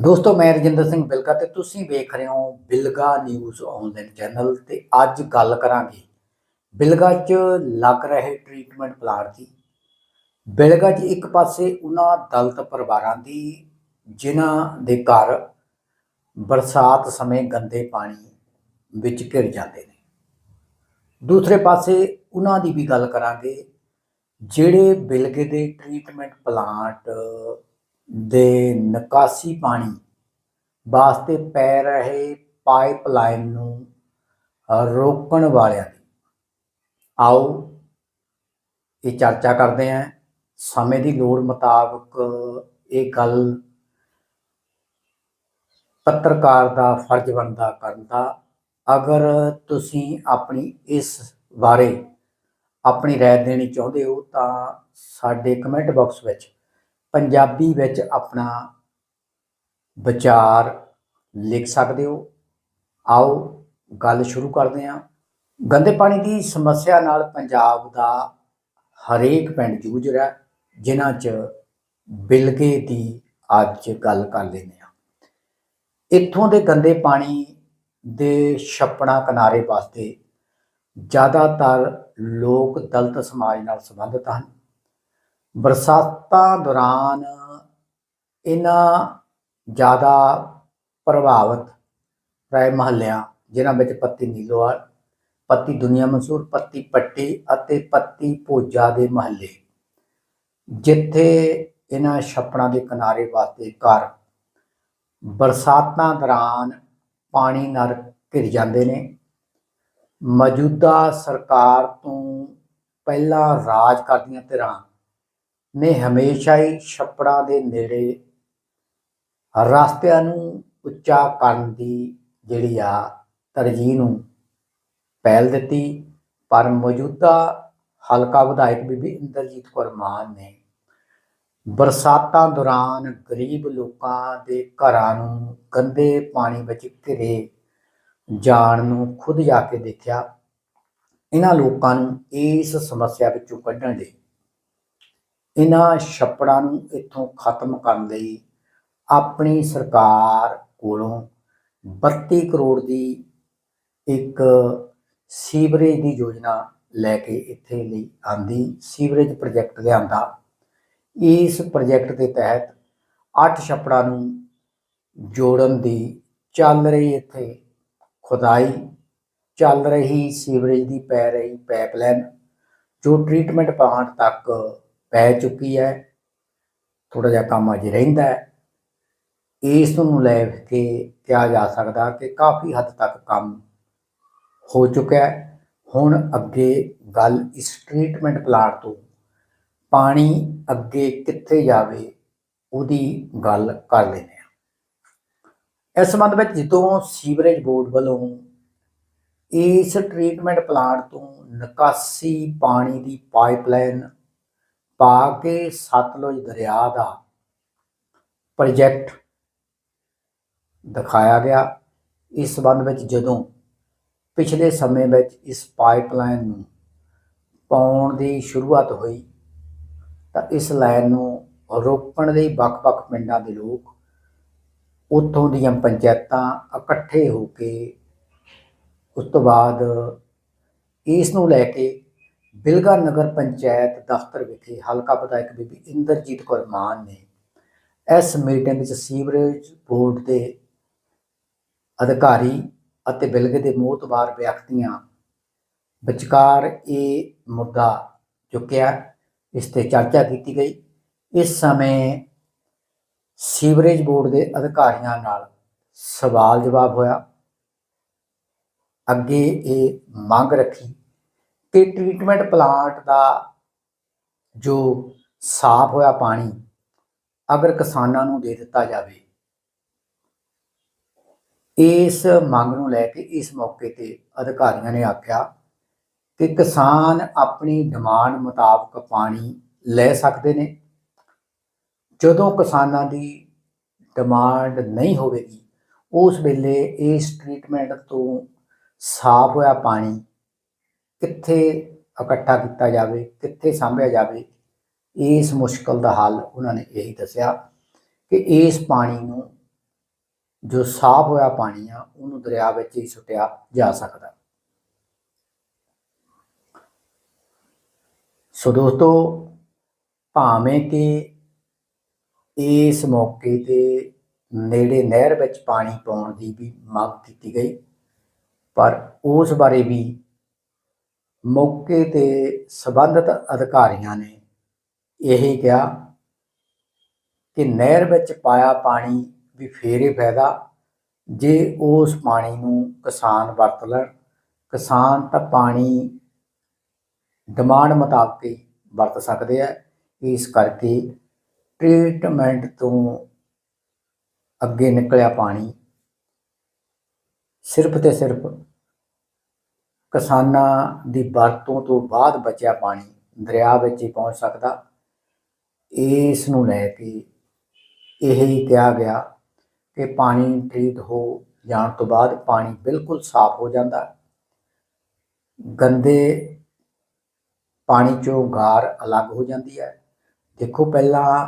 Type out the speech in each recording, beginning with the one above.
ਦੋਸਤੋ, ਮੈਂ ਰਜਿੰਦਰ ਸਿੰਘ ਬਿਲਗਾ ਤੇ ਤੁਸੀਂ ਵੇਖ ਰਹੇ ਹੋ ਬਿਲਗਾ ਨਿਊਜ਼ ਆਨਲਾਈਨ ਚੈਨਲ ਤੇ ਅੱਜ ਗੱਲ ਕਰਾਂਗੇ ਬਿਲਗਾ 'ਚ ਲੱਗ ਰਹੇ ਟ੍ਰੀਟਮੈਂਟ ਪਲਾਂਟ ਦੀ। ਬਿਲਗਾ 'ਚ ਇੱਕ ਪਾਸੇ ਉਹਨਾਂ ਦਲਤ ਪਰਿਵਾਰਾਂ ਦੀ, ਜਿਨ੍ਹਾਂ ਦੇ ਘਰ ਬਰਸਾਤ ਸਮੇਂ ਗੰਦੇ ਪਾਣੀ ਵਿੱਚ ਘਿਰ ਜਾਂਦੇ ਨੇ। ਦੂਸਰੇ ਪਾਸੇ ਉਹਨਾਂ ਦੀ ਵੀ ਗੱਲ ਕਰਾਂਗੇ, ਜਿਹੜੇ ਬਿਲਗੇ ਦੇ ਟ੍ਰੀਟਮੈਂਟ ਪਲਾਂਟ ਦੇ ਨਿਕਾਸੀ ਪਾਣੀ ਵਾਸਤੇ ਪੈ ਰਹੇ ਪਾਈਪਲਾਈਨ ਨੂੰ ਅ, ਰੋਕਣ ਵਾਲਿਆਂ ਦੀ ਆਓ ਇਹ ਚਰਚਾ ਕਰਦੇ ਹਾਂ ਸਮੇਂ ਦੀ ਲੋੜ ਮੁਤਾਬਕ ਇਹ ਗੱਲ ਪੱਤਰਕਾਰ ਦਾ ਫਰਜ਼ ਬਣਦਾ ਕਰਨ ਦਾ ਅਗਰ ਤੁਸੀਂ ਆਪਣੀ ਇਸ ਬਾਰੇ ਆਪਣੀ رائے ਦੇਣੀ ਚਾਹੁੰਦੇ ਹੋ ਤਾਂ ਸਾਡੇ ਕਮੈਂਟ ਬਾਕਸ ਵਿੱਚ ਪੰਜਾਬੀ ਵਿੱਚ ਆਪਣਾ ਵਿਚਾਰ ਲਿਖ ਸਕਦੇ ਹੋ। ਆਓ ਗੱਲ ਸ਼ੁਰੂ ਕਰਦੇ ਹਾਂ। ਗੰਦੇ ਪਾਣੀ ਦੀ ਸਮੱਸਿਆ ਨਾਲ ਪੰਜਾਬ ਦਾ ਹਰੇਕ ਪਿੰਡ ਜੂਝ ਰਿਹਾ ਜਿਨ੍ਹਾਂ 'ਚ ਬਿਲਗੇ ਦੀ ਅੱਜ ਗੱਲ ਕਰ ਲੈਂਦੇ ਹਾਂ। ਇੱਥੋਂ ਦੇ ਗੰਦੇ ਪਾਣੀ ਦੇ ਛੱਪਣਾ ਕਿਨਾਰੇ ਵਾਸਤੇ ਜ਼ਿਆਦਾਤਰ ਲੋਕ ਦਲਤ ਸਮਾਜ ਨਾਲ ਸੰਬੰਧਿਤ ਹਨ। ਬਰਸਾਤਾਂ ਦੌਰਾਨ ਇਹਨਾਂ ਜ਼ਿਆਦਾ ਪ੍ਰਭਾਵਿਤ ਰਾਏ ਮਹੱਲਿਆਂ, ਜਿਨ੍ਹਾਂ ਵਿੱਚ ਪੱਤੀ ਨੀਲੋਵਾਲ, ਪੱਤੀ ਦੁਨੀਆ ਮਨਸੂਰ, ਪੱਤੀ ਪੱਟੀ ਅਤੇ ਪੱਤੀ ਭੋਜਾ ਦੇ ਮਹੱਲੇ, ਜਿੱਥੇ ਇਹਨਾਂ ਛੱਪੜਾਂ ਦੇ ਕਿਨਾਰੇ ਵਾਸਤੇ ਘਰ, ਬਰਸਾਤਾਂ ਦੌਰਾਨ ਪਾਣੀ ਨਾਲ ਘਿਰ ਜਾਂਦੇ ਨੇ। ਮੌਜੂਦਾ ਸਰਕਾਰ ਤੋਂ ਪਹਿਲਾਂ ਰਾਜ ਕਰਦੀਆਂ ਧਿਰਾਂ ਨੇ ਹਮੇਸ਼ਾ ਹੀ ਛੱਪੜਾਂ ਦੇ ਨੇੜੇ ਰਸਤਿਆਂ ਨੂੰ ਉੱਚਾ ਕਰਨ ਦੀ ਜਿਹੜੀ ਆ ਤਰਜੀਹ ਨੂੰ ਪਹਿਲ ਦਿੱਤੀ, ਪਰ ਮੌਜੂਦਾ ਹਲਕਾ ਵਿਧਾਇਕ ਬੀਬੀ ਇੰਦਰਜੀਤ ਕੌਰ ਮਾਨ ਨੇ ਬਰਸਾਤਾਂ ਦੌਰਾਨ ਗਰੀਬ ਲੋਕਾਂ ਦੇ ਘਰਾਂ ਨੂੰ ਗੰਦੇ ਪਾਣੀ ਵਿੱਚ ਘਿਰੇ ਜਾਣ ਨੂੰ ਖੁਦ ਜਾ ਕੇ ਦੇਖਿਆ। ਇਹਨਾਂ ਲੋਕਾਂ ਨੂੰ ਇਸ ਸਮੱਸਿਆ ਵਿੱਚੋਂ ਕੱਢਣ ਲਈ ਇਹਨਾਂ ਛੱਪੜਾਂ ਨੂੰ ਇੱਥੋਂ ਖਤਮ ਕਰਨ ਲਈ ਆਪਣੀ ਸਰਕਾਰ ਕੋਲੋਂ 32 ਕਰੋੜ ਦੀ ਇੱਕ ਸੀਵਰੇਜ ਦੀ ਯੋਜਨਾ ਲੈ ਕੇ ਇੱਥੇ ਲਈ ਆਂਦੀ, ਸੀਵਰੇਜ ਪ੍ਰੋਜੈਕਟ ਲਿਆਂਦਾ। ਇਸ ਪ੍ਰੋਜੈਕਟ ਦੇ ਤਹਿਤ 8 ਛੱਪੜਾਂ ਨੂੰ ਜੋੜਨ ਦੀ ਚੱਲ ਰਹੀ ਇੱਥੇ ਖੁਦਾਈ, ਚੱਲ ਰਹੀ ਸੀਵਰੇਜ ਦੀ ਪੈ ਰਹੀ ਪਾਈਪਲਾਈਨ ਜੋ ਟ੍ਰੀਟਮੈਂਟ ਪਲਾਂਟ ਤੱਕ ਪੈ ਚੁੱਕੀ ਹੈ ਥੋੜਾ ਜਿਹਾ ਕੰਮ ਅਜੇ ਰਹਿੰਦਾ ਹੈ। ਇਸ ਨੂੰ ਲੈ ਕੇ ਕਿਹਾ ਜਾ ਸਕਦਾ ਕਿ ਕਾਫੀ ਹੱਦ ਤੱਕ ਕੰਮ ਹੋ ਚੁੱਕਿਆ ਹੈ। ਹੁਣ ਅੱਗੇ ਗੱਲ ਇਸ ਟ੍ਰੀਟਮੈਂਟ ਪਲਾਂਟ ਤੋਂ ਪਾਣੀ ਅੱਗੇ ਕਿੱਥੇ ਜਾਵੇ, ਉਹਦੀ ਗੱਲ ਕਰ ਲੈਂਦੇ ਹਾਂ। ਇਸ ਸੰਬੰਧ ਵਿੱਚ ਜਦੋਂ ਸੀਵਰੇਜ ਬੋਰਡ ਵੱਲੋਂ ਇਸ ਟ੍ਰੀਟਮੈਂਟ ਪਲਾਂਟ ਤੋਂ ਨਿਕਾਸੀ ਪਾਣੀ ਦੀ ਪਾਈਪਲਾਈਨ ਪਾ ਕੇ ਸਤਲੁਜ ਦਰਿਆ ਦਾ ਪ੍ਰੋਜੈਕਟ ਦਿਖਾਇਆ ਗਿਆ। ਇਸ ਸੰਬੰਧ ਵਿੱਚ ਜਦੋਂ ਪਿਛਲੇ ਸਮੇਂ ਵਿੱਚ ਇਸ ਪਾਈਪਲਾਈਨ ਨੂੰ ਪਾਉਣ ਦੀ ਸ਼ੁਰੂਆਤ ਹੋਈ, ਤਾਂ ਇਸ ਲਾਈਨ ਨੂੰ ਰੋਕਣ ਲਈ ਵੱਖ-ਵੱਖ ਪਿੰਡਾਂ ਦੇ ਲੋਕ ਉੱਥੋਂ ਦੀਆਂ ਪੰਚਾਇਤਾਂ ਇਕੱਠੇ ਹੋ ਕੇ ਉਸ ਤੋਂ ਬਾਅਦ ਇਸ ਨੂੰ ਲੈ ਕੇ ਬਿਲਗਾ ਨਗਰ ਪੰਚਾਇਤ ਦਫ਼ਤਰ ਵਿਖੇ ਹਲਕਾ ਵਿਧਾਇਕ ਬੀਬੀ ਇੰਦਰਜੀਤ ਕੌਰ ਮਾਨ ਨੇ ਇਸ ਮੀਟਿੰਗ ਵਿੱਚ ਸੀਵਰੇਜ ਬੋਰਡ ਦੇ ਅਧਿਕਾਰੀ ਅਤੇ ਬਿਲਗੇ ਦੇ ਮੋਹਤਬਾਰ ਵਿਅਕਤੀਆਂ ਵਿਚਕਾਰ ਇਹ ਮੁੱਦਾ ਚੁੱਕਿਆ, ਇਸ ਤੇ ਚਰਚਾ ਕੀਤੀ ਗਈ। ਇਸ ਸਮੇਂ ਸੀਵਰੇਜ ਬੋਰਡ ਦੇ ਅਧਿਕਾਰੀਆਂ ਨਾਲ ਸਵਾਲ ਜਵਾਬ ਹੋਇਆ। ਅੱਗੇ ਇਹ ਮੰਗ ਰੱਖੀ ਕਿ ਟ੍ਰੀਟਮੈਂਟ ਪਲਾਂਟ ਦਾ ਜੋ ਸਾਫ਼ ਹੋਇਆ ਪਾਣੀ ਅਗਰ ਕਿਸਾਨਾਂ ਨੂੰ ਦੇ ਦਿੱਤਾ ਜਾਵੇ, ਇਸ ਮੰਗ ਨੂੰ ਲੈ ਕੇ ਇਸ ਮੌਕੇ ਤੇ ਅਧਿਕਾਰੀਆਂ ਨੇ ਆਖਿਆ ਕਿ ਕਿਸਾਨ ਆਪਣੀ ਡਿਮਾਂਡ ਮੁਤਾਬਕ ਪਾਣੀ ਲੈ ਸਕਦੇ ਨੇ। ਜਦੋਂ ਕਿਸਾਨਾਂ ਦੀ ਡਿਮਾਂਡ ਨਹੀਂ ਹੋਵੇਗੀ, ਉਸ ਵੇਲੇ ਇਸ ਟ੍ਰੀਟਮੈਂਟ ਤੋਂ ਸਾਫ਼ ਹੋਇਆ ਪਾਣੀ ਕਿੱਥੇ ਇਕੱਠਾ ਕੀਤਾ ਜਾਵੇ, ਕਿੱਥੇ ਸਾਂਭਿਆ ਜਾਵੇ, ਇਸ ਮੁਸ਼ਕਲ ਦਾ ਹੱਲ ਉਹਨਾਂ ਨੇ ਇਹੀ ਦੱਸਿਆ ਕਿ ਇਸ ਪਾਣੀ ਨੂੰ ਜੋ ਸਾਫ਼ ਹੋਇਆ ਪਾਣੀ ਆ, ਉਹਨੂੰ ਦਰਿਆ ਵਿੱਚ ਹੀ ਸੁੱਟਿਆ ਜਾ ਸਕਦਾ। ਸੋ ਦੋਸਤੋ, ਭਾਵੇਂ ਕਿ ਇਸ ਮੌਕੇ ਤੇ ਨੇੜੇ ਨਹਿਰ ਵਿੱਚ ਪਾਣੀ ਪਾਉਣ ਦੀ ਵੀ ਮੰਗ ਕੀਤੀ ਗਈ, ਪਰ ਉਸ ਬਾਰੇ ਵੀ ਮੌਕੇ ਤੇ ਸਬੰਧਤ ਅਧਿਕਾਰੀਆਂ ਨੇ ਇਹ ਕਿਹਾ ਕਿ ਨਹਿਰ ਵਿੱਚ ਪਾਇਆ ਪਾਣੀ ਵੀ ਫੇਰੇ ਫਾਇਦਾ, ਜੇ ਉਸ ਪਾਣੀ ਨੂੰ ਕਿਸਾਨ ਵਰਤ ਲੈਣ, ਕਿਸਾਨ ਤਾਂ ਪਾਣੀ ਡਿਮਾਂਡ ਮੁਤਾਬਕ ਹੀ ਵਰਤ ਸਕਦੇ ਆ। ਇਸ ਕਰਕੇ ਟ੍ਰੀਟਮੈਂਟ ਤੋਂ ਅੱਗੇ ਨਿਕਲਿਆ ਪਾਣੀ ਸਿਰਫ ਤੇ ਸਿਰਫ ਕਿਸਾਨਾਂ ਦੀ ਵਰਤੋਂ ਤੋਂ ਬਾਅਦ ਬਚਿਆ ਪਾਣੀ ਦਰਿਆ ਵਿੱਚ ਹੀ ਪਹੁੰਚ ਸਕਦਾ। ਇਸ ਨੂੰ ਲੈ ਕੇ ਇਹ ਹੀ ਕਿਹਾ ਗਿਆ ਕਿ ਪਾਣੀ ਟ੍ਰੀਟ ਹੋ ਜਾਣ ਤੋਂ ਬਾਅਦ ਪਾਣੀ ਬਿਲਕੁਲ ਸਾਫ਼ ਹੋ ਜਾਂਦਾ ਗੰਦੇ ਪਾਣੀ ਚੋਂ ਗਾਰ ਅਲੱਗ ਹੋ ਜਾਂਦੀ ਹੈ। ਦੇਖੋ ਪਹਿਲਾਂ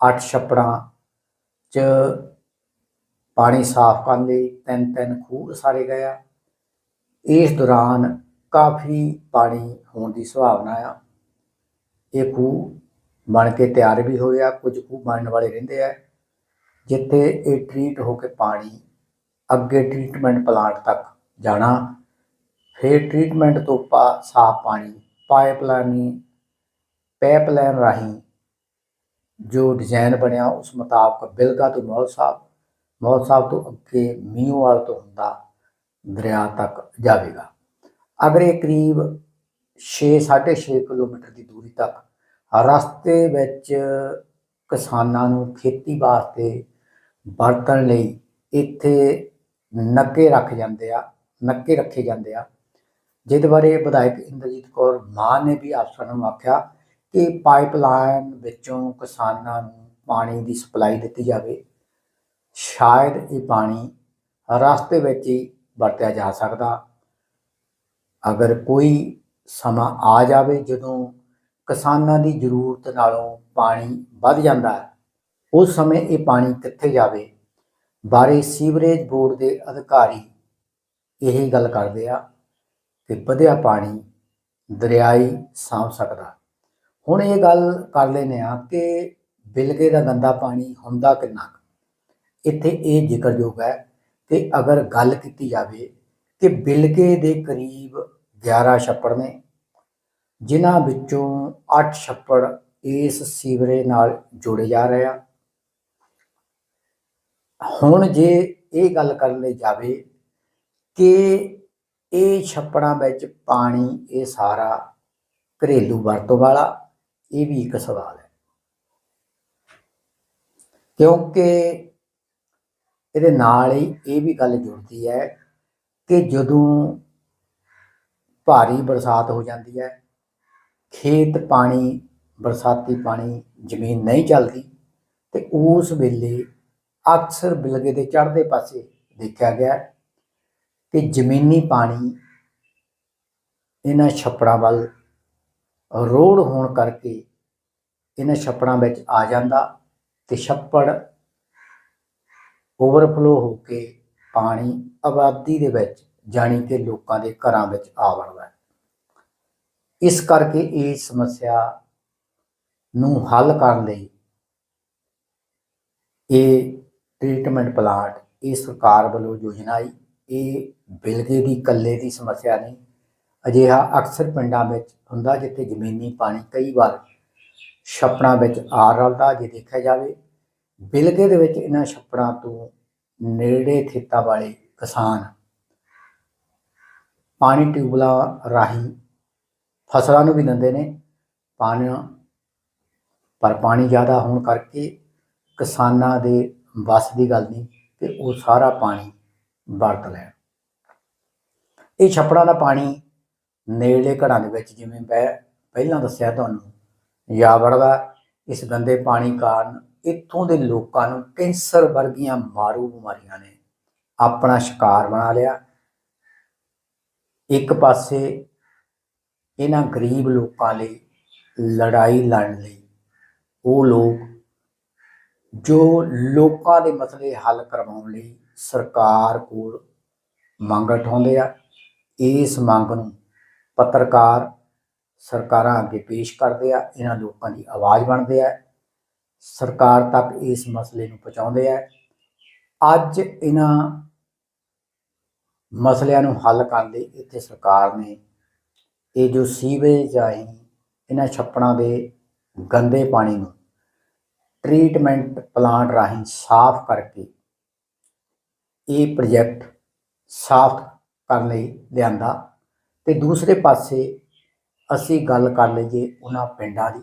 ਅੱਠ ਛੱਪੜਾਂ 'ਚ ਪਾਣੀ ਸਾਫ਼ ਕਰਨ ਲਈ ਤਿੰਨ ਤਿੰਨ ਖੂਹ ਸਾਰੇ ਗਏ ਆ। ਇਸ ਦੌਰਾਨ ਕਾਫੀ ਪਾਣੀ ਹੋਣ ਦੀ ਸੰਭਾਵਨਾ ਆ। ਇਹ ਖੂਹ ਬਣ ਕੇ ਤਿਆਰ ਵੀ ਹੋਏ ਆ, ਕੁਝ ਖੂਹ ਬਣਨ ਵਾਲੇ ਰਹਿੰਦੇ ਆ, ਜਿੱਥੇ ਇਹ ਟ੍ਰੀਟ ਹੋ ਕੇ ਪਾਣੀ ਅੱਗੇ ਟ੍ਰੀਟਮੈਂਟ ਪਲਾਂਟ ਤੱਕ ਜਾਣਾ, ਫਿਰ ਟ੍ਰੀਟਮੈਂਟ ਤੋਂ ਪਾ ਸਾਫ਼ ਪਾਣੀ ਪਾਈਪਲਾਈਨ ਪਾਈਪਲਾਈਨ ਰਾਹੀਂ ਜੋ ਡਿਜ਼ਾਈਨ ਬਣਿਆ, ਉਸ ਮੁਤਾਬਕ ਬਿਲਗਾ ਤੋਂ ਮੌਲ ਸਾਹਿਬ ਮੌਲ ਸਾਹਿਬ ਤੋਂ ਅੱਗੇ ਮੀਂਹਵਾਲ ਤੋਂ ਹੁੰਦਾ ਦਰਿਆ ਤੱਕ ਜਾਵੇਗਾ। ਅਗਰ ਇਹ ਕਰੀਬ 6 6.5 ਕਿਲੋਮੀਟਰ ਦੀ ਦੂਰੀ ਤੱਕ ਰਸਤੇ ਵਿੱਚ ਕਿਸਾਨਾਂ ਨੂੰ ਖੇਤੀ ਵਾਸਤੇ ਵਰਤਣ ਲਈ ਇੱਥੇ ਨੱਕੇ ਰੱਖ ਜਾਂਦੇ ਆ, ਨੱਕੇ ਰੱਖੇ ਜਾਂਦੇ ਆ। ਜਿਹਦੇ ਬਾਰੇ ਵਿਧਾਇਕ ਇੰਦਰਜੀਤ ਕੌਰ ਮਾਨ ਨੇ ਵੀ ਅਫਸਰਾਂ ਨੂੰ ਆਖਿਆ ਕਿ ਪਾਈਪਲਾਈਨ ਵਿੱਚੋਂ ਕਿਸਾਨਾਂ ਨੂੰ ਪਾਣੀ ਦੀ ਸਪਲਾਈ ਦਿੱਤੀ ਜਾਵੇ। ਸ਼ਾਇਦ ਇਹ ਪਾਣੀ ਰਸਤੇ ਵਿੱਚ ਹੀ ਵਰਤਿਆ ਜਾ ਸਕਦਾ। ਅਗਰ ਕੋਈ ਸਮਾਂ ਆ ਜਾਵੇ ਜਦੋਂ ਕਿਸਾਨਾਂ ਦੀ ਜ਼ਰੂਰਤ ਨਾਲੋਂ ਪਾਣੀ ਵੱਧ ਜਾਂਦਾ ਹੈ, ਉਸ ਸਮੇਂ ਇਹ ਪਾਣੀ ਕਿੱਥੇ ਜਾਵੇ? ਬਾਰੇ ਸੀਵਰੇਜ ਬੋਰਡ ਦੇ ਅਧਿਕਾਰੀ ਇਹ ਗੱਲ ਕਰਦੇ ਆ ਕਿ ਵਧਿਆ ਪਾਣੀ ਦਰਿਆਈ ਸਾਂਭ ਸਕਦਾ। ਹੁਣ ਇਹ ਗੱਲ ਕਰ ਲੈਨੇ ਆ ਕਿ ਬਿਲਗੇ ਦਾ ਗੰਦਾ ਪਾਣੀ ਹੁੰਦਾ ਕਿੰਨਾ ਕੁ? ਇੱਥੇ ਇਹ ਜ਼ਿਕਰਯੋਗ ਹੈ ਕਿ ਅਗਰ ਗੱਲ ਕੀਤੀ ਜਾਵੇ ਕਿ ਬਿਲਗੇ ਦੇ ਕਰੀਬ 11 ਛੱਪੜ ਨੇ, ਜਿਨ੍ਹਾਂ ਵਿੱਚੋਂ 8 ਛੱਪੜ ਇਸ ਸੀਵਰੇ ਨਾਲ ਜੋੜੇ ਜਾ ਰਹੇ ਆ। ਹੁਣ ਜੇ ਇਹ ਗੱਲ ਕਰਨ ਲਈ ਜਾਵੇ ਕਿ ਇਹ ਛੱਪੜਾਂ ਵਿੱਚ ਪਾਣੀ, ਇਹ ਸਾਰਾ ਘਰੇਲੂ ਵਰਤੋਂ ਵਾਲਾ, ਇਹ ਵੀ ਇੱਕ ਸਵਾਲ ਹੈ। ਕਿਉਂਕਿ ਇਹਦੇ ਨਾਲ ਹੀ ਇਹ ਵੀ ਗੱਲ ਜੁੜਦੀ ਹੈ ਕਿ ਜਦੋਂ ਭਾਰੀ ਬਰਸਾਤ ਹੋ ਜਾਂਦੀ ਹੈ, ਖੇਤ ਪਾਣੀ, ਬਰਸਾਤੀ ਪਾਣੀ ਜ਼ਮੀਨ ਨਹੀਂ ਚੱਲਦੀ ਤੇ ਉਸ ਵੇਲੇ ਅਕਸਰ ਬਿਲਗੇ ਦੇ ਚੜ੍ਹਦੇ ਪਾਸੇ ਦੇਖਿਆ ਗਿਆ ਕਿ ਜ਼ਮੀਨੀ ਪਾਣੀ ਇਹਨਾਂ ਛੱਪੜਾਂ ਵੱਲ ਰੋੜ ਹੋਣ ਕਰਕੇ ਇਹਨਾਂ ਛੱਪੜਾਂ ਵਿੱਚ ਆ ਜਾਂਦਾ ਤੇ ਛੱਪੜ ਓਵਰਫਲੋ ਹੋ ਕੇ ਪਾਣੀ ਆਬਾਦੀ ਦੇ ਵਿੱਚ ਜਾਣੀ ਕਿ ਲੋਕਾਂ ਦੇ ਘਰਾਂ ਵਿੱਚ ਆ ਵੜਦਾ ਇਸ ਕਰਕੇ ਇਹ ਸਮੱਸਿਆ ਨੂੰ ਹੱਲ ਕਰਨ ਲਈ ਇਹ ਟ੍ਰੀਟਮੈਂਟ ਪਲਾਂਟ, ਇਹ ਸਰਕਾਰ ਵੱਲੋਂ ਯੋਜਨਾ ਆਈ, ਇਹ ਬਿਲਗੇ ਦੀ ਇਕੱਲੇ ਦੀ ਸਮੱਸਿਆ ਨਹੀਂ, ਅਜਿਹਾ ਅਕਸਰ ਪਿੰਡਾਂ ਵਿੱਚ ਹੁੰਦਾ ਜਿੱਥੇ ਜ਼ਮੀਨੀ ਪਾਣੀ ਕਈ ਵਾਰ ਛੱਪੜਾਂ ਵਿੱਚ ਆ ਰਲਦਾ ਜੇ ਦੇਖਿਆ ਜਾਵੇ ਬਿਲਗੇ ਦੇ ਵਿੱਚ ਇਹਨਾਂ ਛੱਪੜਾਂ ਤੋਂ ਨੇੜੇ ਖੇਤਾਂ ਵਾਲੇ ਕਿਸਾਨ ਪਾਣੀ ਟਿਊਬਲਾਂ ਰਾਹੀਂ ਫਸਲਾਂ ਨੂੰ ਵੀ ਦਿੰਦੇ ਨੇ। ਪਾਣੀ ਪਰ ਪਾਣੀ ਜ਼ਿਆਦਾ ਹੋਣ ਕਰਕੇ ਕਿਸਾਨਾਂ ਦੇ ਵੱਸ ਦੀ ਗੱਲ ਨਹੀਂ ਕਿ ਉਹ ਸਾਰਾ ਪਾਣੀ ਵਰਤ ਲੈਣ। ਇਹ ਛੱਪੜਾਂ ਦਾ ਪਾਣੀ ਨੇੜਲੇ ਘੜਾਂ ਦੇ ਵਿੱਚ ਜਿਵੇਂ ਮੈਂ ਪਹਿਲਾਂ ਦੱਸਿਆ ਤੁਹਾਨੂੰ ਜਾ ਵੜਦਾ ਇਸ ਗੰਦੇ ਪਾਣੀ ਕਾਰਨ ਇੱਥੋਂ ਦੇ ਲੋਕਾਂ ਨੂੰ ਕੈਂਸਰ ਵਰਗੀਆਂ ਮਾਰੂ ਬਿਮਾਰੀਆਂ ਨੇ ਆਪਣਾ ਸ਼ਿਕਾਰ ਬਣਾ ਲਿਆ। ਇੱਕ ਪਾਸੇ ਇਹਨਾਂ ਗਰੀਬ ਲੋਕਾਂ ਲਈ ਲੜਾਈ ਲੜਨ ਲਈ ਉਹ ਲੋਕ ਜੋ ਲੋਕਾਂ ਦੇ ਮਸਲੇ ਹੱਲ ਕਰਵਾਉਣ ਲਈ ਸਰਕਾਰ ਕੋਲ ਮੰਗ ਉਠਾਉਂਦੇ ਆ, ਇਸ ਮੰਗ ਨੂੰ ਪੱਤਰਕਾਰ ਸਰਕਾਰਾਂ ਅੱਗੇ ਪੇਸ਼ ਕਰਦੇ ਆ, ਇਹਨਾਂ ਲੋਕਾਂ ਦੀ ਆਵਾਜ਼ ਬਣਦੇ ਆ। ਸਰਕਾਰ ਤੱਕ ਇਸ ਮਸਲੇ ਨੂੰ ਪਹੁੰਚਾਉਂਦੇ ਆ। ਅੱਜ ਇਹਨਾਂ ਮਸਲਿਆਂ ਨੂੰ ਹੱਲ ਕਰਨ ਲਈ ਇੱਥੇ ਸਰਕਾਰ ਨੇ ਇਹ ਜੋ ਸੀਵੇਜ ਆਈ ਇਹਨਾਂ ਛੱਪੜਾਂ ਦੇ ਗੰਦੇ ਪਾਣੀ ਨੂੰ ਟ੍ਰੀਟਮੈਂਟ ਪਲਾਂਟ ਰਾਹੀਂ ਸਾਫ਼ ਕਰਕੇ ਇਹ ਪ੍ਰੋਜੈਕਟ ਸਾਫ਼ ਕਰਨ ਲਈ ਲਿਆਂਦਾ। ਤੇ ਦੂਸਰੇ ਪਾਸੇ ਅਸੀਂ ਗੱਲ ਕਰ ਲਈਏ ਉਹਨਾਂ ਪਿੰਡਾਂ ਦੀ।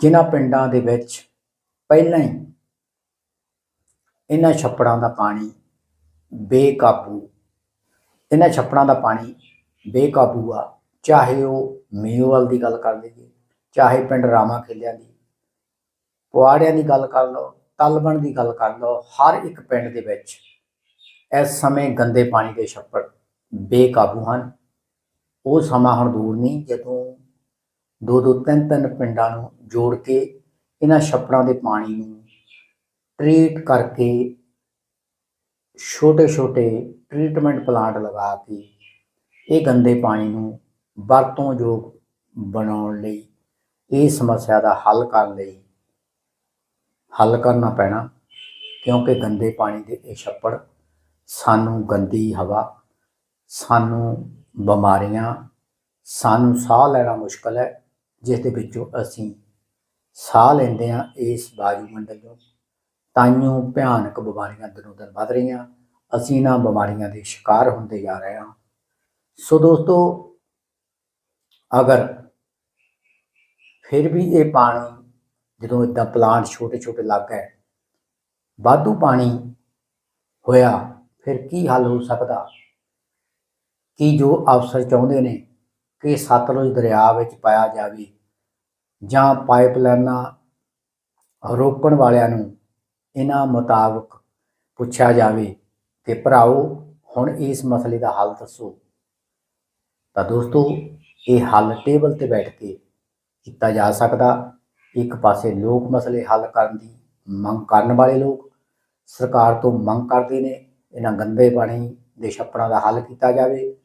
ਜਿਨ੍ਹਾਂ ਪਿੰਡਾਂ ਦੇ ਵਿੱਚ ਪਹਿਲਾਂ ਹੀ ਇਹਨਾਂ ਛੱਪੜਾਂ ਦਾ ਪਾਣੀ ਬੇਕਾਬੂ, ਇਹਨਾਂ ਛੱਪੜਾਂ ਦਾ ਪਾਣੀ ਬੇਕਾਬੂ ਆ। ਚਾਹੇ ਉਹ ਮੀਓਵਾਲ ਦੀ ਗੱਲ ਕਰ ਲਈਏ, ਚਾਹੇ ਪਿੰਡ ਰਾਮਾ ਖੇਲਿਆਂ ਦੀ, ਪੁਆੜਿਆਂ ਦੀ ਗੱਲ ਕਰ ਲਓ ਤਲਬਣ ਦੀ ਗੱਲ ਕਰ ਲਓ, ਹਰ ਇੱਕ ਪਿੰਡ ਦੇ ਵਿੱਚ ਇਸ ਸਮੇਂ ਗੰਦੇ ਪਾਣੀ ਦੇ ਛੱਪੜ ਬੇਕਾਬੂ ਹਨ। ਉਹ ਸਮਾਂ ਹੁਣ ਦੂਰ ਨਹੀਂ, ਜਦੋਂ ਦੋ ਦੋ ਤਿੰਨ ਤਿੰਨ ਪਿੰਡਾਂ ਨੂੰ ਜੋੜ ਕੇ ਇਹਨਾਂ ਛੱਪੜਾਂ ਦੇ ਪਾਣੀ ਨੂੰ ਟ੍ਰੀਟ ਕਰਕੇ ਛੋਟੇ ਛੋਟੇ ਟ੍ਰੀਟਮੈਂਟ ਪਲਾਂਟ ਲਗਾ ਕੇ ਇਹ ਗੰਦੇ ਪਾਣੀ ਨੂੰ ਵਰਤੋਂ ਯੋਗ ਬਣਾਉਣ ਲਈ, ਇਹ ਸਮੱਸਿਆ ਦਾ ਹੱਲ ਕਰਨ ਲਈ ਹੱਲ ਕਰਨਾ ਪੈਣਾ, ਕਿਉਂਕਿ ਗੰਦੇ ਪਾਣੀ ਦੇ ਇਹ ਛੱਪੜ ਸਾਨੂੰ ਗੰਦੀ ਹਵਾ, ਸਾਨੂੰ ਬਿਮਾਰੀਆਂ, ਸਾਨੂੰ ਸਾਹ ਲੈਣਾ ਮੁਸ਼ਕਲ ਹੈ ਜਿਸ ਦੇ ਵਿੱਚੋਂ ਅਸੀਂ ਸਾਹ ਲੈਂਦੇ ਹਾਂ ਇਸ ਵਾਯੂਮੰਡਲ ਤੋਂ ਤਾਈਓ ਭਿਆਨਕ ਬਿਮਾਰੀਆਂ ਦਿਨੋਂ ਦਿਨ ਵੱਧ ਰਹੀਆਂ। ਅਸੀਂ ਇਹਨਾਂ ਬਿਮਾਰੀਆਂ ਦੇ ਸ਼ਿਕਾਰ ਹੁੰਦੇ ਜਾ ਰਹੇ ਹਾਂ। ਸੋ ਦੋਸਤੋ, ਅਗਰ ਫਿਰ ਵੀ ਇਹ ਪਾਣੀ ਜਦੋਂ ਇਦਾਂ ਪਲਾਂਟ ਛੋਟੇ ਛੋਟੇ ਲੱਗ ਗਏ, ਵਾਧੂ ਪਾਣੀ ਹੋਇਆ, ਫਿਰ ਕੀ ਹੱਲ ਹੋ ਸਕਦਾ? ਕੀ ਜੋ ਅਫਸਰ ਚਾਹੁੰਦੇ ਨੇ ਕਿ ਸਤਲੁਜ ਦਰਿਆ ਵਿੱਚ ਪਾਇਆ ਜਾਵੇ ਜਾਂ ਪਾਈਪਲਾਈਨਾਂ ਰੋਕਣ ਵਾਲਿਆਂ ਨੂੰ ਇਹਨਾਂ ਮੁਤਾਬਕ ਪੁੱਛਿਆ ਜਾਵੇ ਕਿ ਭਰਾਓ, ਹੁਣ ਇਸ ਮਸਲੇ ਦਾ ਹੱਲ ਦੱਸੋ। ਤਾਂ ਦੋਸਤੋ, ਇਹ ਹੱਲ ਟੇਬਲ ਤੇ ਬੈਠ ਕੇ ਕੀਤਾ ਜਾ ਸਕਦਾ। ਇੱਕ ਪਾਸੇ ਲੋਕ ਮਸਲੇ ਹੱਲ ਕਰਨ ਦੀ ਮੰਗ ਕਰਨ ਵਾਲੇ ਲੋਕ ਸਰਕਾਰ ਤੋਂ ਮੰਗ ਕਰਦੇ ਨੇ, ਇਹਨਾਂ ਗੰਦੇ ਪਾਣੀ ਦੇ ਛੱਪੜਾਂ ਦਾ ਹੱਲ ਕੀਤਾ ਜਾਵੇ।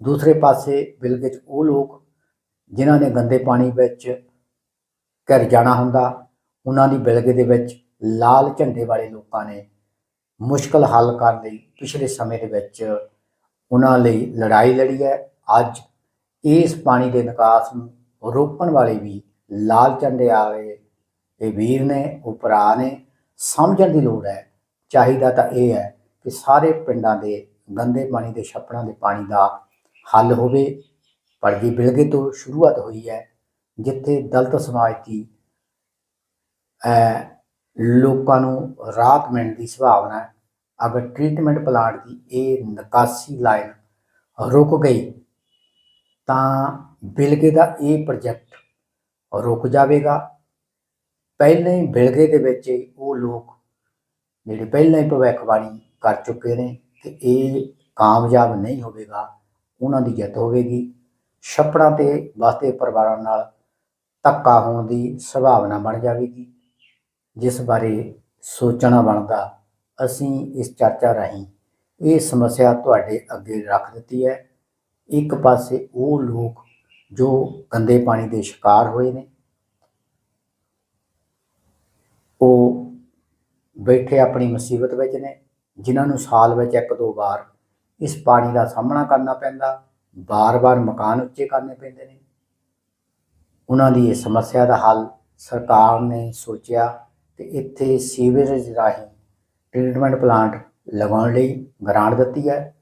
ਦੂਸਰੇ ਪਾਸੇ ਬਿਲਗੇ 'ਚ ਉਹ ਲੋਕ ਜਿਨ੍ਹਾਂ ਨੇ ਗੰਦੇ ਪਾਣੀ ਵਿੱਚ ਘਿਰ ਜਾਣਾ ਹੁੰਦਾ, ਉਹਨਾਂ ਦੀ ਬਿਲਗੇ ਦੇ ਵਿੱਚ ਲਾਲ ਝੰਡੇ ਵਾਲੇ ਲੋਕਾਂ ਨੇ ਮੁਸ਼ਕਲ ਹੱਲ ਕਰਨ ਲਈ ਪਿਛਲੇ ਸਮੇਂ ਦੇ ਵਿੱਚ ਉਹਨਾਂ ਲਈ ਲੜਾਈ ਲੜੀ ਹੈ। ਅੱਜ ਇਸ ਪਾਣੀ ਦੇ ਨਿਕਾਸ ਨੂੰ ਰੋਕਣ ਵਾਲੇ ਵੀ ਲਾਲ ਝੰਡੇ ਵਾਲੇ ਇਹ ਵੀਰ ਨੇ, ਉਹ ਭਰਾ ਨੇ, ਸਮਝਣ ਦੀ ਲੋੜ ਹੈ। ਚਾਹੀਦਾ ਤਾਂ ਇਹ ਹੈ ਕਿ ਸਾਰੇ ਪਿੰਡਾਂ ਦੇ ਗੰਦੇ ਪਾਣੀ ਦੇ ਛੱਪੜਾਂ ਦੇ ਪਾਣੀ ਦਾ ਹੱਲ ਹੋਵੇ ਪਰ ਜੀ ਬਿਲਗੇ ਤੋਂ ਸ਼ੁਰੂਆਤ ਹੋਈ ਹੈ, ਜਿੱਥੇ ਦਲਤ ਸਮਾਜ ਦੀ ਲੋਕਾਂ ਨੂੰ ਰਾਹਤ ਮਿਲਣ ਦੀ ਸੰਭਾਵਨਾ ਹੈ। ਅਗਰ ਟ੍ਰੀਟਮੈਂਟ ਪਲਾਂਟ ਦੀ ਇਹ ਨਿਕਾਸੀ ਲਾਈਨ ਰੁਕ ਗਈ, ਤਾਂ ਬਿਲਗੇ ਦਾ ਇਹ ਪ੍ਰੋਜੈਕਟ ਰੁਕ ਜਾਵੇਗਾ। ਪਹਿਲਾਂ ਹੀ ਬਿਲਗੇ ਦੇ ਵਿੱਚ ਉਹ ਲੋਕ ਜਿਹੜੇ ਪਹਿਲਾਂ ਹੀ ਭਵਿੱਖਬਾਣੀ ਕਰ ਚੁੱਕੇ ਨੇ ਕਿ ਇਹ ਕਾਮਯਾਬ ਨਹੀਂ ਹੋਵੇਗਾ। ਉਹਨਾਂ ਦੀ ਜਿੱਤ ਹੋਵੇਗੀ। ਛੱਪੜਾਂ ਤੇ ਵਸਦੇ ਪਰਿਵਾਰਾਂ ਨਾਲ ਧੱਕਾ ਹੋਣ ਦੀ ਸੰਭਾਵਨਾ ਬਣ ਜਾਵੇਗੀ। ਜਿਸ ਬਾਰੇ ਸੋਚਣਾ ਬਣਦਾ, ਅਸੀਂ ਇਸ ਚਰਚਾ ਰਾਹੀਂ ਇਹ ਸਮੱਸਿਆ ਤੁਹਾਡੇ ਅੱਗੇ ਰੱਖ ਦਿੱਤੀ ਹੈ। ਇੱਕ ਪਾਸੇ ਉਹ ਲੋਕ ਜੋ ਗੰਦੇ ਪਾਣੀ ਦੇ ਸ਼ਿਕਾਰ ਹੋਏ ਨੇ, ਉਹ ਬੈਠੇ ਆਪਣੀ ਮੁਸੀਬਤ ਵਿੱਚ ਨੇ, ਜਿਨ੍ਹਾਂ ਨੂੰ ਸਾਲ ਵਿੱਚ ਇੱਕ ਦੋ ਵਾਰ ਇਸ ਪਾਣੀ ਦਾ ਸਾਹਮਣਾ ਕਰਨਾ ਪੈਂਦਾ, ਬਾਰ-ਬਾਰ ਮਕਾਨ ਉੱਚੇ ਕਰਨੇ ਪੈਂਦੇ ਨੇ। ਉਹਨਾਂ ਦੀ ਇਹ ਸਮੱਸਿਆ ਦਾ ਹੱਲ ਸਰਕਾਰ ਨੇ ਸੋਚਿਆ ਤੇ ਇੱਥੇ ਸੀਵਰੇਜ ਰਾਹੀਂ ਟ੍ਰੀਟਮੈਂਟ ਪਲਾਂਟ ਲਗਾਉਣ ਲਈ ਗ੍ਰਾਂਟ ਦਿੱਤੀ ਹੈ।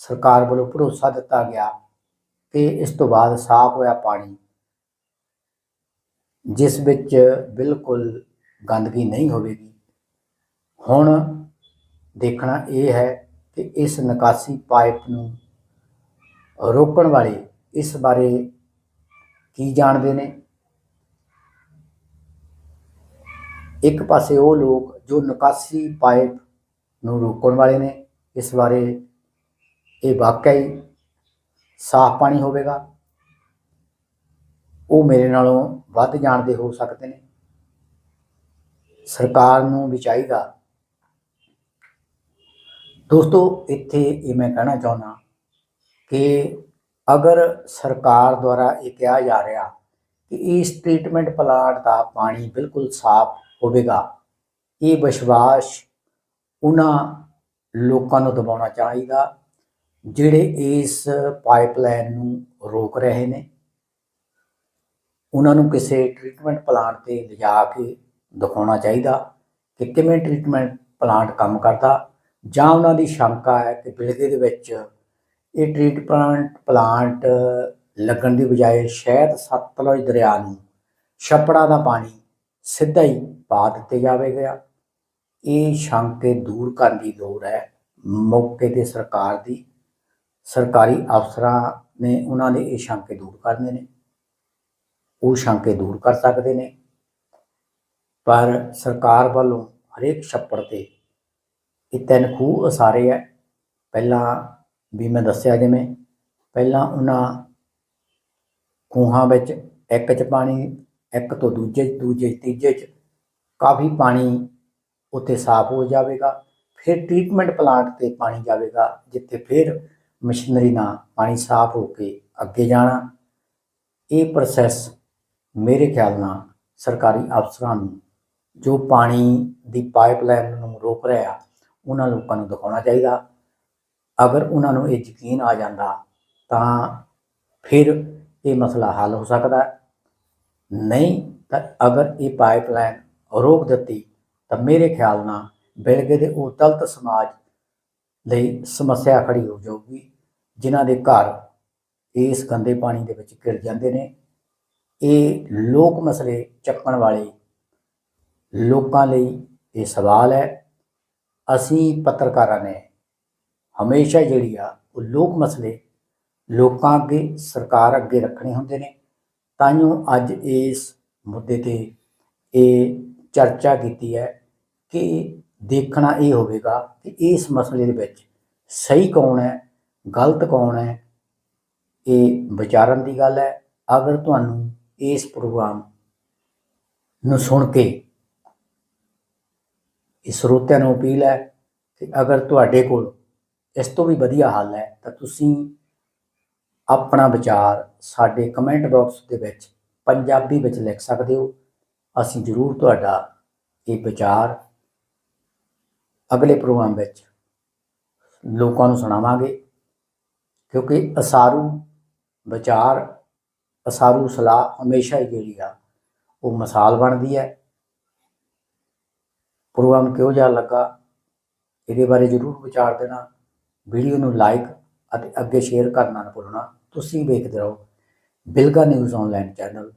ਸਰਕਾਰ ਵੱਲੋਂ ਭਰੋਸਾ ਦਿੱਤਾ ਗਿਆ ਕਿ ਇਸ ਤੋਂ ਬਾਅਦ ਸਾਫ਼ ਹੋਇਆ ਪਾਣੀ, ਜਿਸ ਵਿੱਚ ਬਿਲਕੁਲ ਗੰਦਗੀ ਨਹੀਂ ਹੋਵੇਗੀ। ਹੁਣ ਦੇਖਣਾ ਇਹ ਹੈ ਕਿ ਇਸ ਨਿਕਾਸੀ ਪਾਈਪ ਨੂੰ ਰੋਕਣ ਵਾਲੇ ਇਸ ਬਾਰੇ ਕੀ ਜਾਣਦੇ ਨੇ? ਇੱਕ ਪਾਸੇ ਉਹ ਲੋਕ ਜੋ ਨਿਕਾਸੀ ਪਾਈਪ ਨੂੰ ਰੋਕਣ ਵਾਲੇ ਨੇ, ਇਸ ਬਾਰੇ ਇਹ ਵਾਕਿਆ ਹੀ ਸਾਫ਼ ਪਾਣੀ ਹੋਵੇਗਾ। ਉਹ ਮੇਰੇ ਨਾਲੋਂ ਵੱਧ ਜਾਣਦੇ ਹੋ ਸਕਦੇ ਨੇ। ਸਰਕਾਰ ਨੂੰ ਵੀ ਚਾਹੀਦਾ ਦੋਸਤੋ, ਇੱਥੇ ਇਹ ਮੈਂ ਕਹਿਣਾ ਚਾਹੁੰਦਾ ਕਿ ਅਗਰ ਸਰਕਾਰ ਦੁਆਰਾ ਇਹ ਕਿਹਾ ਜਾ ਰਿਹਾ ਕਿ ਇਸ ਟ੍ਰੀਟਮੈਂਟ ਪਲਾਂਟ ਦਾ ਪਾਣੀ ਬਿਲਕੁਲ ਸਾਫ਼ ਹੋਵੇਗਾ, ਇਹ ਵਿਸ਼ਵਾਸ ਉਹਨਾਂ ਲੋਕਾਂ ਨੂੰ ਦਿਵਾਉਣਾ ਚਾਹੀਦਾ ਜਿਹੜੇ ਇਸ ਪਾਈਪਲਾਈਨ ਨੂੰ ਰੋਕ ਰਹੇ ਨੇ। ਉਹਨਾਂ ਨੂੰ ਕਿਸੇ ਟ੍ਰੀਟਮੈਂਟ ਪਲਾਂਟ ਤੇ ਲਿਜਾ ਕੇ ਦਿਖਾਉਣਾ ਚਾਹੀਦਾ ਕਿ ਕਿਵੇਂ ਟ੍ਰੀਟਮੈਂਟ ਪਲਾਂਟ ਕੰਮ ਕਰਦਾ ਜਾਂ ਉਹਨਾਂ ਦੀ ਸ਼ੰਕਾ ਹੈ ਕਿ ਬਿਲਗੇ ਦੇ ਵਿੱਚ ਇਹ ਟ੍ਰੀਟਮੈਂਟ ਪਲਾਂਟ ਲੱਗਣ ਦੀ ਬਜਾਏ ਸ਼ਾਇਦ ਸਤਲੁਜ ਦਰਿਆ ਨੂੰ ਛੱਪੜਾਂ ਦਾ ਪਾਣੀ ਸਿੱਧਾ ਹੀ ਪਾ ਦਿੱਤੇ ਜਾਵੇਗਾ। ਇਹ ਸ਼ੰਕੇ ਦੂਰ ਕਰਨ ਦੀ ਲੋੜ ਹੈ ਮੌਕੇ ਤੇ ਸਰਕਾਰ ਦੀ। ਸਰਕਾਰੀ ਅਫਸਰਾਂ ਨੇ ਉਹਨਾਂ ਦੇ ਇਹ ਸ਼ੰਕੇ ਦੂਰ ਕਰਨੇ ਨੇ। ਉਹ ਸ਼ੰਕੇ ਦੂਰ ਕਰ ਸਕਦੇ ਨੇ। ਪਰ ਸਰਕਾਰ ਵੱਲੋਂ ਹਰੇਕ ਛੱਪੜ ਤੇ ਇਹ ਤਿੰਨ ਖੂਹ ਉਸਾਰੇ ਹੈ ਪਹਿਲਾਂ ਵੀ ਮੈਂ ਦੱਸਿਆ ਜਿਵੇਂ ਪਹਿਲਾਂ ਉਹਨਾਂ ਖੂਹਾਂ ਵਿੱਚ ਇੱਕ ਚ ਪਾਣੀ ਇੱਕ ਤੋਂ ਦੂਜੇ 'ਚ, ਦੂਜੇ ਤੀਜੇ ਚ ਕਾਫੀ ਪਾਣੀ ਉੱਥੇ ਸਾਫ਼ ਹੋ ਜਾਵੇਗਾ। ਫਿਰ ਟ੍ਰੀਟਮੈਂਟ ਪਲਾਂਟ ਤੇ ਪਾਣੀ ਜਾਵੇਗਾ ਜਿੱਥੇ ਫਿਰ ਮਸ਼ੀਨਰੀ ਨਾਲ ਪਾਣੀ ਸਾਫ਼ ਹੋ ਕੇ ਅੱਗੇ ਜਾਣਾ। ਇਹ ਪ੍ਰੋਸੈਸ ਮੇਰੇ ਖਿਆਲ ਨਾਲ ਸਰਕਾਰੀ ਅਫਸਰਾਂ ਨੂੰ ਜੋ ਪਾਣੀ ਦੀ ਪਾਈਪਲਾਈਨ ਨੂੰ ਰੋਕ ਰਿਹਾ ਉਹਨਾਂ ਲੋਕਾਂ ਨੂੰ ਦਿਖਾਉਣਾ ਚਾਹੀਦਾ। ਅਗਰ ਉਹਨਾਂ ਨੂੰ ਇਹ ਯਕੀਨ ਆ ਜਾਂਦਾ, ਤਾਂ ਫਿਰ ਇਹ ਮਸਲਾ ਹੱਲ ਹੋ ਸਕਦਾ ਨਹੀਂ, ਤਾਂ ਅਗਰ ਇਹ ਪਾਈਪਲਾਈਨ ਰੋਕ ਦਿੱਤੀ, ਤਾਂ ਮੇਰੇ ਖਿਆਲ ਨਾਲ ਬਿਲਗੇ ਦੇ ਉਹ ਦਲਤ ਸਮਾਜ ਲਈ ਸਮੱਸਿਆ ਖੜੀ ਹੋ ਜਾਊਗੀ, ਜਿਨ੍ਹਾਂ ਦੇ ਘਰ ਇਸ ਗੰਦੇ ਪਾਣੀ ਦੇ ਵਿੱਚ ਗਿਰ ਜਾਂਦੇ ਨੇ। ਇਹ ਲੋਕ ਮਸਲੇ ਚੱਕਣ ਵਾਲੇ ਲੋਕਾਂ ਲਈ ਇਹ ਸਵਾਲ ਹੈ। ਅਸੀਂ ਪੱਤਰਕਾਰਾਂ ਨੇ ਹਮੇਸ਼ਾ ਜਿਹੜੀ ਆ, ਉਹ ਲੋਕ ਮਸਲੇ ਲੋਕਾਂ ਅੱਗੇ, ਸਰਕਾਰ ਅੱਗੇ ਰੱਖਣੇ ਹੁੰਦੇ ਨੇ। ਤਾਂਯੋ ਅੱਜ ਇਸ ਮੁੱਦੇ ਤੇ ਇਹ ਚਰਚਾ ਕੀਤੀ ਹੈ ਕਿ ਦੇਖਣਾ ਇਹ ਹੋਵੇਗਾ ਕਿ ਇਸ ਮਸਲੇ ਦੇ ਵਿੱਚ ਸਹੀ ਕੌਣ ਹੈ, ਗਲਤ ਕੌਣ ਹੈ। ਇਹ ਵਿਚਾਰਨ ਦੀ ਗੱਲ ਹੈ। ਅਗਰ ਤੁਹਾਨੂੰ ਇਸ ਪ੍ਰੋਗਰਾਮ ਨੂੰ ਸੁਣ ਕੇ ਇਹ ਸਰੋਤਿਆਂ ਨੂੰ ਅਪੀਲ ਹੈ ਕਿ ਅਗਰ ਤੁਹਾਡੇ ਕੋਲ ਇਸ ਤੋਂ ਵੀ ਵਧੀਆ ਹੱਲ ਹੈ, ਤਾਂ ਤੁਸੀਂ ਆਪਣਾ ਵਿਚਾਰ ਸਾਡੇ ਕਮੈਂਟ ਬਾਕਸ ਦੇ ਵਿੱਚ ਪੰਜਾਬੀ ਵਿੱਚ ਲਿਖ ਸਕਦੇ ਹੋ। ਅਸੀਂ ਜ਼ਰੂਰ ਤੁਹਾਡਾ ਇਹ ਵਿਚਾਰ ਅਗਲੇ ਪ੍ਰੋਗਰਾਮ ਵਿੱਚ ਲੋਕਾਂ ਨੂੰ ਸੁਣਾਵਾਂਗੇ, ਕਿਉਂਕਿ ਅਸਾਰੂ ਵਿਚਾਰ, ਅਸਾਰੂ ਸਲਾਹ ਹਮੇਸ਼ਾ ਹੀ ਜਿਹੜੀ ਆ, ਉਹ ਮਿਸਾਲ ਬਣਦੀ ਹੈ। ਪ੍ਰੋਗਰਾਮ ਕਿਹੋ ਜਿਹਾ ਲੱਗਾ, ਇਹਦੇ ਬਾਰੇ ਜ਼ਰੂਰ ਵਿਚਾਰ ਦੇਣਾ, ਵੀਡੀਓ ਨੂੰ ਲਾਈਕ ਅਤੇ ਅੱਗੇ ਸ਼ੇਅਰ ਕਰਨਾ ਨਾ ਭੁੱਲਣਾ, ਤੁਸੀਂ ਵੇਖਦੇ ਰਹੋ ਬਿਲਗਾ ਨਿਊਜ਼ ਆਨਲਾਈਨ ਚੈਨਲ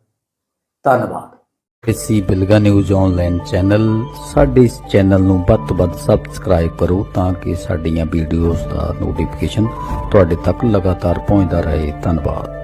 ਧੰਨਵਾਦ। ਕਿਸੇ ਬਿਲਗਾ ਨਿਊਜ਼ ਆਨਲਾਈਨ ਚੈਨਲ ਸਾਡੇ ਇਸ ਚੈਨਲ ਨੂੰ ਵੱਧ ਤੋਂ ਵੱਧ ਸਬਸਕ੍ਰਾਈਬ ਕਰੋ ਤਾਂ ਕਿ ਸਾਡੀਆਂ ਵੀਡੀਓਜ਼ ਦਾ ਨੋਟੀਫਿਕੇਸ਼ਨ ਤੁਹਾਡੇ ਤੱਕ ਲਗਾਤਾਰ ਪਹੁੰਚਦਾ ਰਹੇ। ਧੰਨਵਾਦ।